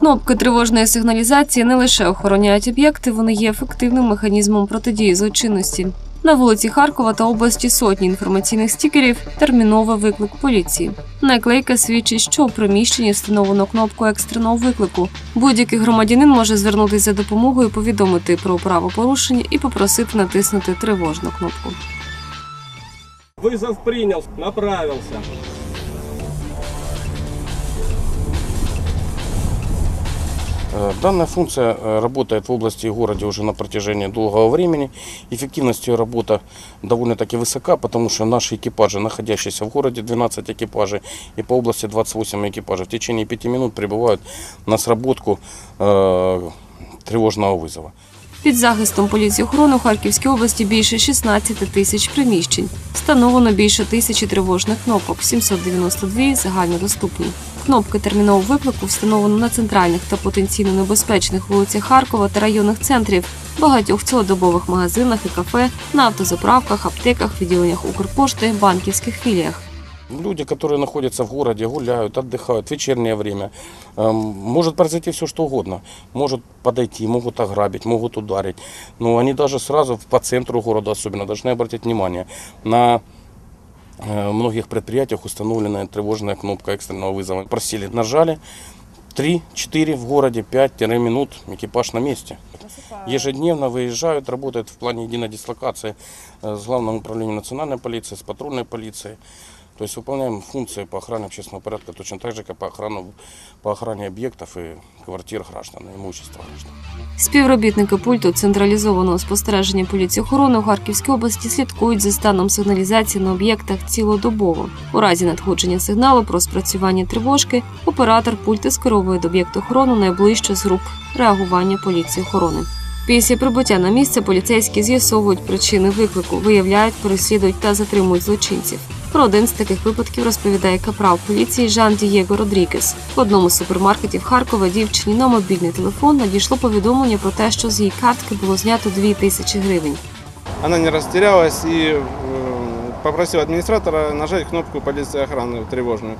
Кнопки тривожної сигналізації не лише охороняють об'єкти, вони є ефективним механізмом протидії злочинності. На вулиці Харкова та області сотні інформаційних стікерів терміновий виклик поліції. Наклейка свідчить, що у приміщенні встановлено кнопку екстреного виклику. Будь-який громадянин може звернутися за допомогою, повідомити про правопорушення і попросити натиснути тривожну кнопку. Вызов принял, направился. Данная функция э, работает в области и городе уже на протяжении долгого времени. Эффективность ее работы довольно-таки высока, потому что наши экипажи, находящиеся в городе, 12 экипажей, и по области 28 экипажей, в течение 5 минут прибывают на сработку э, тревожного вызова. Під захистом поліції охорони у Харківській області більше 16 тисяч приміщень. Встановлено більше тисячі тривожних кнопок, 792 загальнодоступні. Кнопки термінового виклику встановлено на центральних та потенційно небезпечних вулицях Харкова та районних центрів, багатьох цілодобових магазинах і кафе, на автозаправках, аптеках, відділеннях Укрпошти, банківських філіях. Люди, которые находятся в городе, гуляют, отдыхают в вечернее время. Эм, Может произойти все, что угодно. Может подойти, могут ограбить, могут ударить. Но они даже сразу по центру города особенно должны обратить внимание на э, многих предприятиях установленная тревожная кнопка экстренного вызова. Просили, нажали, 3-4 в городе, 5 минут, экипаж на месте. Ежедневно выезжают, работают в плане единой дислокации э, с Главным управлением национальной полиции, с патрульной полицией. То есть выполняем функции по охране общественного порядка точно так же, как по, охрану, по охране объектов и квартир граждан, и имущества граждан. Співробітники пульту централізованого спостереження поліції охорони у Харківській області слідкують за станом сигналізації на об'єктах цілодобово. У разі надходження сигналу про спрацювання тривожки оператор пульту скеровує до об'єкту охорони найближчу з груп реагування поліції охорони. Після прибуття на місце поліцейські з'ясовують причини виклику, виявляють, переслідують та затримують злочинців. Про один з таких випадків розповідає капрал поліції Жан Дієго Родрігес. В одному з супермаркетів Харкова дівчині на мобільний телефон надійшло повідомлення про те, що з її картки було знято 2 тисячі гривень. Она не растерялась и э, попросила администратора нажать кнопку полиции охраны тревожную.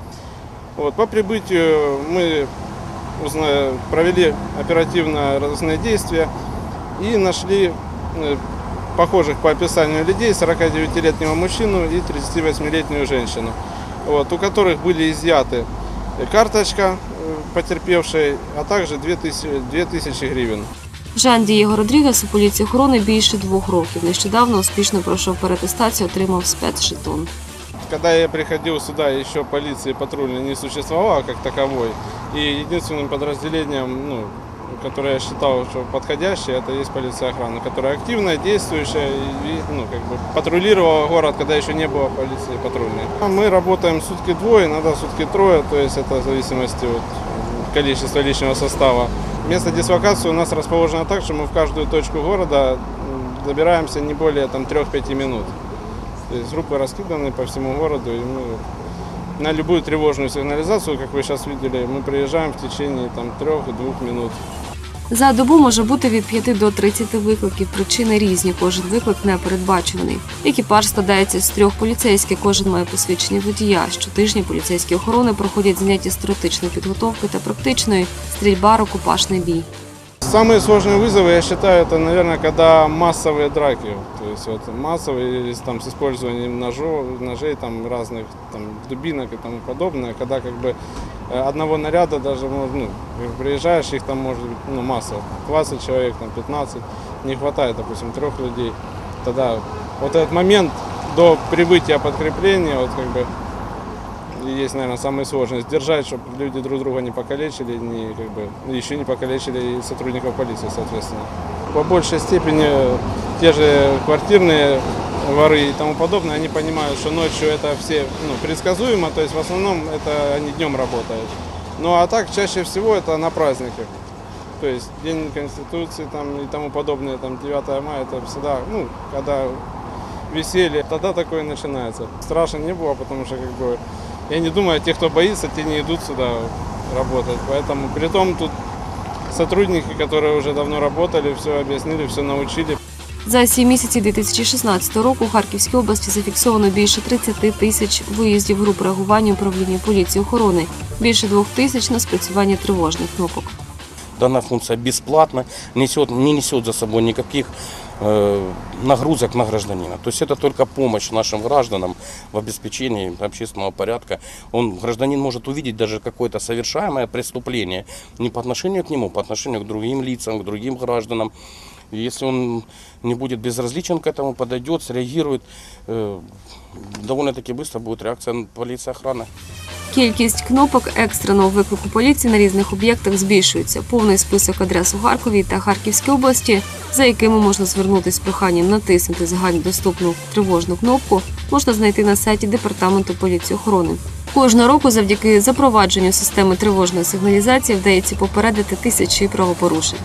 Вот, по прибытию мы узна- провели оперативно-розыскные действия и нашли э, похожих по описанию людей 49-летнего мужчину и 38-летнюю женщину, вот, у которых были изъяты карточка э, потерпевшей, а также 2000, 2000 гривен. Жан Дієго Родрігес у поліції охорони більше двох років. Нещодавно успішно пройшов перетестацію, отримав спецжетон. Когда я приходил сюда, еще полиции патрульной не существовало как таковой. И единственным подразделением, ну, которое я считал, что подходящее, это есть полиция охраны, которая активная, действующая и ну, как бы патрулировала город, когда еще не было полиции патрульной. А Мы работаем сутки двое, иногда сутки трое, то есть это в зависимости от количества личного состава. Место дислокации у нас расположено так, что мы в каждую точку города добираемся не более там, 3-5 минут. То есть группы раскиданы по всему городу, и мы на любую тревожную сигнализацию, как вы сейчас видели, мы приезжаем в течение там, 3-2 минут. За добу може бути від 5 до 30 викликів. Причини різні. Кожен виклик не передбачений. Екіпаж складається з трьох поліцейських. Кожен має посвідчення водія. Щотижня поліцейські охорони проходять заняття з теоретичної підготовки та практичної стрільба, рукопашний бій. Самые сложные вызовы, я считаю, это, наверное, когда массовые драки. То есть вот массовые там, с использованием ножов, ножей, там, разных там, дубинок и тому подобное, когда как бы э, одного наряда даже, ну, приезжаешь, их там может быть ну, масса, 20 человек, там, 15, не хватает, допустим, трех людей. Тогда вот этот момент до прибытия подкрепления, вот как бы есть, наверное, самый сложный. Сдержать, чтобы люди друг друга не покалечили, не, как бы, еще не покалечили и сотрудников полиции, соответственно. По большей степени те же квартирные воры и тому подобное, они понимают, что ночью это все ну, предсказуемо, то есть в основном это они днем работают. Ну а так чаще всего это на праздниках. То есть День Конституции там, и тому подобное, там 9 мая, это всегда, ну, когда веселье, тогда такое начинается. Страшно не было, потому что как бы я не думаю, те, кто боится, те не идут сюда работать. Поэтому при том тут сотрудники, которые уже давно работали, все объяснили, все научили. За сім місяців 2016 року у Харківській області зафіксовано більше 30 тисяч виїздів груп реагування управління поліції охорони, більше двох тисяч на спрацювання тривожних кнопок. Данная функция бесплатна, несет, не несет за собой никаких э, нагрузок на гражданина. То есть это только помощь нашим гражданам в обеспечении общественного порядка. Он, гражданин может увидеть даже какое-то совершаемое преступление не по отношению к нему, по отношению к другим лицам, к другим гражданам. И если он не будет безразличен к этому, подойдет, среагирует, э, довольно-таки быстро будет реакция полиции охраны. Кількість кнопок екстреного виклику поліції на різних об'єктах збільшується. Повний список адрес у Харкові та Харківській області, за якими можна звернутися з проханням натиснути загальнодоступну тривожну кнопку, можна знайти на сайті департаменту поліції охорони. Кожного року, завдяки запровадженню системи тривожної сигналізації, вдається попередити тисячі правопорушень.